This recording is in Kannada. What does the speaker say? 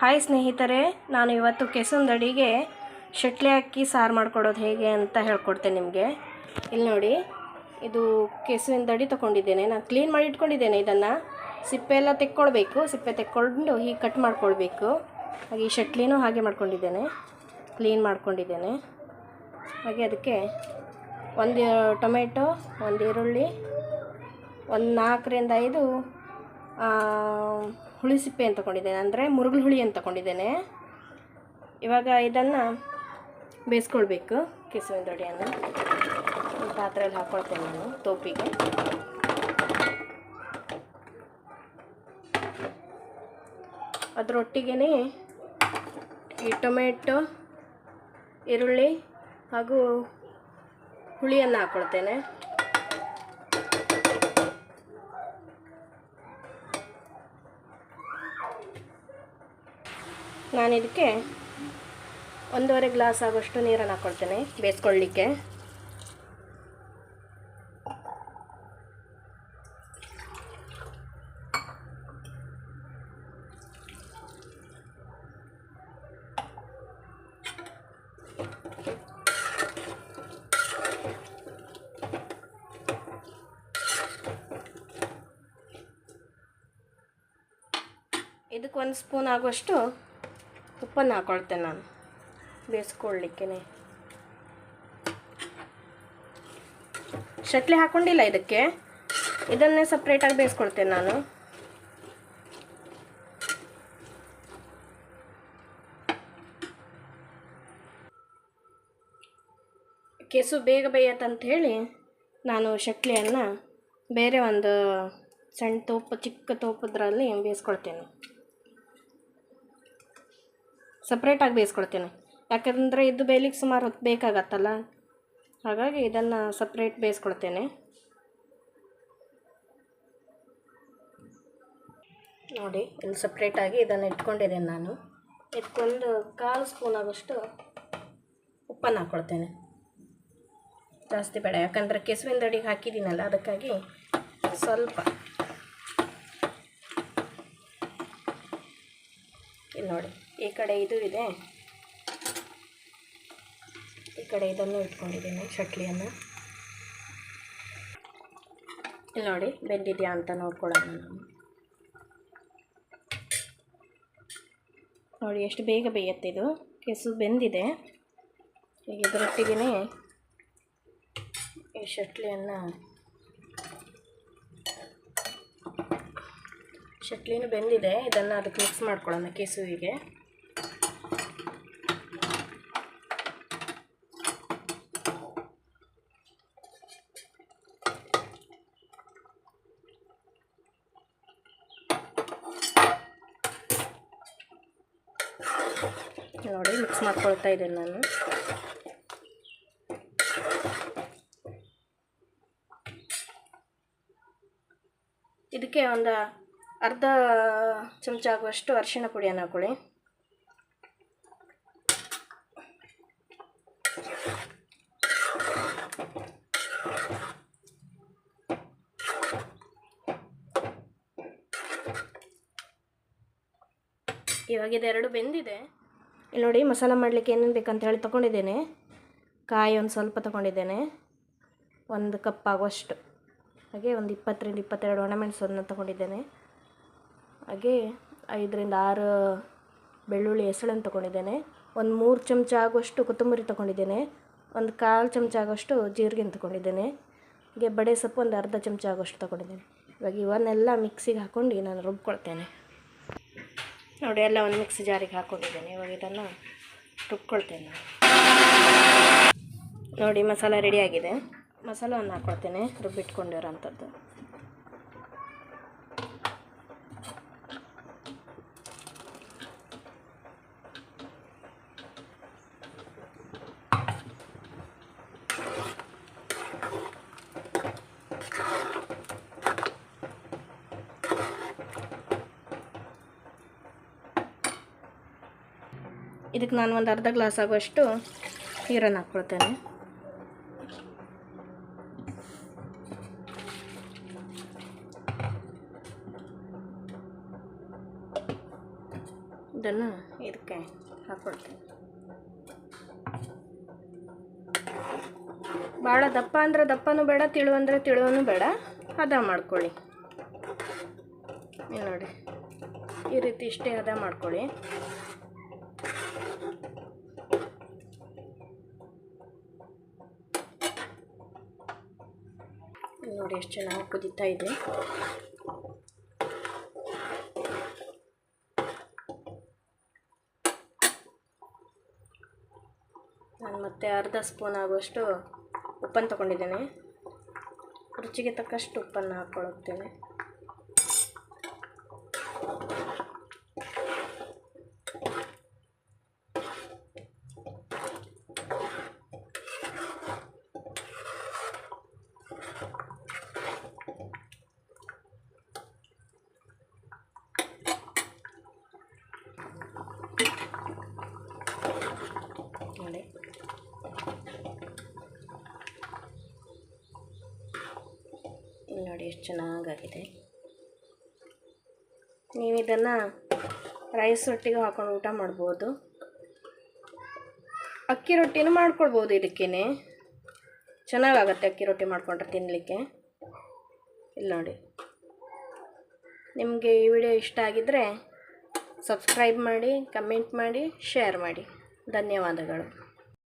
ಹಾಯ್ ಸ್ನೇಹಿತರೆ, ನಾನು ಇವತ್ತು ಕೆಸುಂದಡಿಗೆ ಶಟ್ಲೆ ಅಕ್ಕಿ ಸಾರು ಮಾಡ್ಕೊಡೋದು ಹೇಗೆ ಅಂತ ಹೇಳ್ಕೊಡ್ತೇನೆ ನಿಮಗೆ. ಇಲ್ಲಿ ನೋಡಿ, ಇದು ಕೆಸುವಿನ ದಡಿ ತೊಗೊಂಡಿದ್ದೇನೆ. ನಾನು ಕ್ಲೀನ್ ಮಾಡಿ ಇಟ್ಕೊಂಡಿದ್ದೇನೆ ಇದನ್ನು. ಸಿಪ್ಪೆ ಎಲ್ಲ ತೆಕ್ಕೊಳ್ಬೇಕು, ಸಿಪ್ಪೆ ತೆಕ್ಕೊಂಡು ಹೀಗೆ ಕಟ್ ಮಾಡ್ಕೊಳ್ಬೇಕು. ಹಾಗೆ ಈ ಶಟ್ಲಿನೂ ಹಾಗೆ ಮಾಡ್ಕೊಂಡಿದ್ದೇನೆ ಕ್ಲೀನ್ ಮಾಡ್ಕೊಂಡಿದ್ದೇನೆ. ಹಾಗೆ ಅದಕ್ಕೆ ಒಂದು ಟೊಮೆಟೊ, ಒಂದು ಈರುಳ್ಳಿ, ಒಂದು ನಾಲ್ಕರಿಂದ ಐದು ಹುಳಿ ಸಿಪ್ಪೆ ಅಂತ ತಗೊಂಡಿದ್ದೇನೆ. ಅಂದರೆ ಮುರುಗಲು ಹುಳಿ ಅಂತ ತಗೊಂಡಿದ್ದೇನೆ. ಇವಾಗ ಇದನ್ನು ಬೇಯಿಸ್ಕೊಳ್ಬೇಕು ಕೆಸುವಿನ ದೊಡೆಯನ್ನು ಪಾತ್ರೆಯಲ್ಲಿ ಹಾಕ್ಕೊಳ್ತೇನೆ ನಾನು ತೋಪಿಗೆ. ಅದರೊಟ್ಟಿಗೆ ಈ ಟೊಮೆಟೊ, ಈರುಳ್ಳಿ ಹಾಗೂ ಹುಳಿಯನ್ನು ಹಾಕ್ಕೊಳ್ತೇನೆ ನಾನು ಇದಕ್ಕೆ ಒಂದೂವರೆ ಗ್ಲಾಸ್ ಆಗೋಷ್ಟು ನೀರನ್ನು ಹಾಕ್ಕೊಳ್ತೇನೆ ಬೇಯಿಸ್ಕೊಳ್ಳಿಕ್ಕೆ. ಇದಕ್ಕೆ ಒಂದು ಸ್ಪೂನ್ ಆಗುವಷ್ಟು ಉಪ್ಪನ್ನು ಹಾಕೊಳ್ತೇನೆ ನಾನು. ಬೇಯಿಸ್ಕೊಳ್ಳಿಕ್ಕೆ ಶಟ್ಲಿ ಹಾಕೊಂಡಿಲ್ಲ ಇದಕ್ಕೆ? ಇದನ್ನೇ ಸಪ್ರೇಟಾಗಿ ಬೇಯಿಸ್ಕೊಳ್ತೇನೆ ನಾನು. ಕೆಸು ಬೇಗ ಬೇಯತ್ತಂತ ಹೇಳಿ ನಾನು ಶಟ್ಲಿಯನ್ನು ಬೇರೆ ಒಂದು ಸಣ್ಣ ತೋಪು, ಚಿಕ್ಕ ತೋಪದ್ರಲ್ಲಿ ಬೇಯಿಸ್ಕೊಳ್ತೇನೆ ಸಪ್ರೇಟಾಗಿ ಬೇಯಿಸ್ಕೊಳ್ತೀನಿ ಯಾಕಂದರೆ ಇದು ಬೇಯಲಿಕ್ಕೆ ಸುಮಾರು ಹೊತ್ತು ಬೇಕಾಗತ್ತಲ್ಲ? ಹಾಗಾಗಿ ಇದನ್ನು ಸಪ್ರೇಟ್ ಬೇಯಿಸ್ಕೊಳ್ತೇನೆ ನೋಡಿ, ಇಲ್ಲಿ ಸಪ್ರೇಟಾಗಿ ಇದನ್ನು ಇಟ್ಕೊಂಡಿದ್ದೇನೆ ನಾನು. ಇಟ್ಕೊಂಡು ಕಾಲು ಸ್ಪೂನ್ ಆಗೋಷ್ಟು ಉಪ್ಪನ್ನು ಹಾಕ್ಕೊಳ್ತೇನೆ ಜಾಸ್ತಿ ಬೇಡ. ಯಾಕಂದರೆ ಕೆಸುವಿನ ಅಡಿಗೆ ಹಾಕಿದ್ದೀನಲ್ಲ ಅದಕ್ಕಾಗಿ ಸ್ವಲ್ಪ. ಇಲ್ಲಿ ನೋಡಿ. ಈ ಕಡೆ ಇದು ಇದೆ. ಈ ಕಡೆ ಇದನ್ನು ಇಟ್ಕೊಂಡಿದ್ದೀನಿ ಚಟ್ಲಿಯನ್ನು ಇಲ್ಲಿ ನೋಡಿ, ಬೆಂದಿದೆಯಾ ಅಂತ ನೋಡ್ಕೊಳ್ಳೋಣ ನಾವು. ನೋಡಿ, ಎಷ್ಟು ಬೇಗ ಬೇಯುತ್ತೆ ಇದು. ಕೆಸು ಬೆಂದಿದೆ. ಈಗ ಇದರೊಟ್ಟಿಗೆ ಈ ಶಟ್ಲಿಯನ್ನು ಶಟ್ಲಿನೂ ಬೆಂದಿದೆ. ಇದನ್ನು ಅದಕ್ಕೆ ಮಿಕ್ಸ್ ಮಾಡ್ಕೊಳ್ಳೋಣ ಕೆಸುವಿಗೆ. ನೋಡಿ ಮಿಕ್ಸ್ ಮಾಡ್ಕೊಳ್ತಾ ಇದ್ದೇನೆ ನಾನು. ಇದಕ್ಕೆ ಒಂದು ಅರ್ಧ ಚಮಚ ಆಗುವಷ್ಟು ಅರಿಶಿನ ಪುಡಿಯನ್ನು ಹಾಕೊಳ್ಳಿ. ಇವಾಗ ಇದೆರಡು ಬೆಂದಿದೆ. ಇಲ್ಲಿ ನೋಡಿ ಮಸಾಲ ಮಾಡಲಿಕ್ಕೆ ಏನೇನು ಬೇಕಂತ ಹೇಳಿ ತೊಗೊಂಡಿದ್ದೇನೆ. ಕಾಯಿ ಒಂದು ಸ್ವಲ್ಪ ತೊಗೊಂಡಿದ್ದೇನೆ. ಒಂದು ಕಪ್ ಆಗುವಷ್ಟು. ಹಾಗೆ ಒಂದು ಇಪ್ಪತ್ತರಿಂದ ಇಪ್ಪತ್ತೆರಡು ಒಣಮೆಣಸನ್ನು ತೊಗೊಂಡಿದ್ದೇನೆ. ಹಾಗೆ ಐದರಿಂದ ಆರು ಬೆಳ್ಳುಳ್ಳಿ ಹೆಸಳನ್ನು ತೊಗೊಂಡಿದ್ದೇನೆ. ಒಂದು ಮೂರು ಚಮಚ ಆಗುವಷ್ಟು ಕೊತ್ತಂಬರಿ ತೊಗೊಂಡಿದ್ದೇನೆ. ಒಂದು ಕಾಲು ಚಮಚ ಆಗುವಷ್ಟು ಜೀರಿಗೆನ ತೊಗೊಂಡಿದ್ದೇನೆ. ಹಾಗೆ ಬಡೆ ಸೊಪ್ಪು ಒಂದು ಅರ್ಧ ಚಮಚ ಆಗುವಷ್ಟು ತೊಗೊಂಡಿದ್ದೇನೆ. ಇವಾಗ ಇವನ್ನೆಲ್ಲ ಮಿಕ್ಸಿಗೆ ಹಾಕ್ಕೊಂಡು ನಾನು ರುಬ್ಕೊಳ್ತೇನೆ. ನೋಡಿ, ಎಲ್ಲ ಒಂದು ಮಿಕ್ಸಿ ಜಾರಿಗೆ ಹಾಕ್ಕೊಂಡಿದ್ದೇನೆ ಇವಾಗ ಇದನ್ನು ರುಬ್ಕೊಳ್ತೇನೆ ನಾನು. ನೋಡಿ, ಮಸಾಲ ರೆಡಿಯಾಗಿದೆ ಮಸಾಲವನ್ನು ಹಾಕ್ಕೊಳ್ತೇನೆ ರುಬ್ಬಿಟ್ಕೊಂಡಿರೋಂಥದ್ದು. ಇದಕ್ಕೆ ನಾನು ಒಂದು ಅರ್ಧ ಗ್ಲಾಸ್ ಆಗುವಷ್ಟು ನೀರನ್ನು ಹಾಕ್ಕೊಳ್ತೇನೆ. ಇದನ್ನು ಇದಕ್ಕೆ ಹಾಕ್ಕೊಳ್ತೇನೆ. ಭಾಳ ದಪ್ಪ ಅಂದರೆ ದಪ್ಪನೂ ಬೇಡ, ತಿಳು ಅಂದರೆ ತಿಳುವನು ಬೇಡ. ಹದ ಮಾಡ್ಕೊಳ್ಳಿ. ನೋಡಿ, ಈ ರೀತಿ ಇಷ್ಟೇ ಹದ ಮಾಡ್ಕೊಳ್ಳಿ. ನೋಡಿ ಎಷ್ಟು ಚೆನ್ನಾಗಿ ಕುದೀತಾ ಇದೆ. ನಾನು ಮತ್ತೆ ಅರ್ಧ ಸ್ಪೂನ್ ಆಗುವಷ್ಟು ಉಪ್ಪನ್ನು ತಗೊಂಡಿದ್ದೇನೆ. ರುಚಿಗೆ ತಕ್ಕಷ್ಟು ಉಪ್ಪನ್ನು ಹಾಕ್ಕೊಳ್ಳುತ್ತೇನೆ. ಇಲ್ಲಿ ನೋಡಿ ಎಷ್ಟು ಚೆನ್ನಾಗಾಗಿದೆ. ನೀವು ಇದನ್ನು ರೈಸ್ ರೊಟ್ಟಿಗೆ ಹಾಕೊಂಡು ಊಟ ಮಾಡ್ಬೋದು. ಅಕ್ಕಿ ರೊಟ್ಟಿನೂ ಮಾಡ್ಕೊಳ್ಬೋದು ಇದಕ್ಕೇ ಚೆನ್ನಾಗಾಗತ್ತೆ ಅಕ್ಕಿ ರೊಟ್ಟಿ ಮಾಡಿಕೊಂಡ್ರೆ ತಿನ್ನಲಿಕ್ಕೆ ಇಲ್ಲಿ ನೋಡಿ. ನಿಮಗೆ ಈ ವಿಡಿಯೋ ಇಷ್ಟ ಆಗಿದ್ದರೆ ಸಬ್ಸ್ಕ್ರೈಬ್ ಮಾಡಿ, ಕಮೆಂಟ್ ಮಾಡಿ, ಶೇರ್ ಮಾಡಿ. ಧನ್ಯವಾದಗಳು.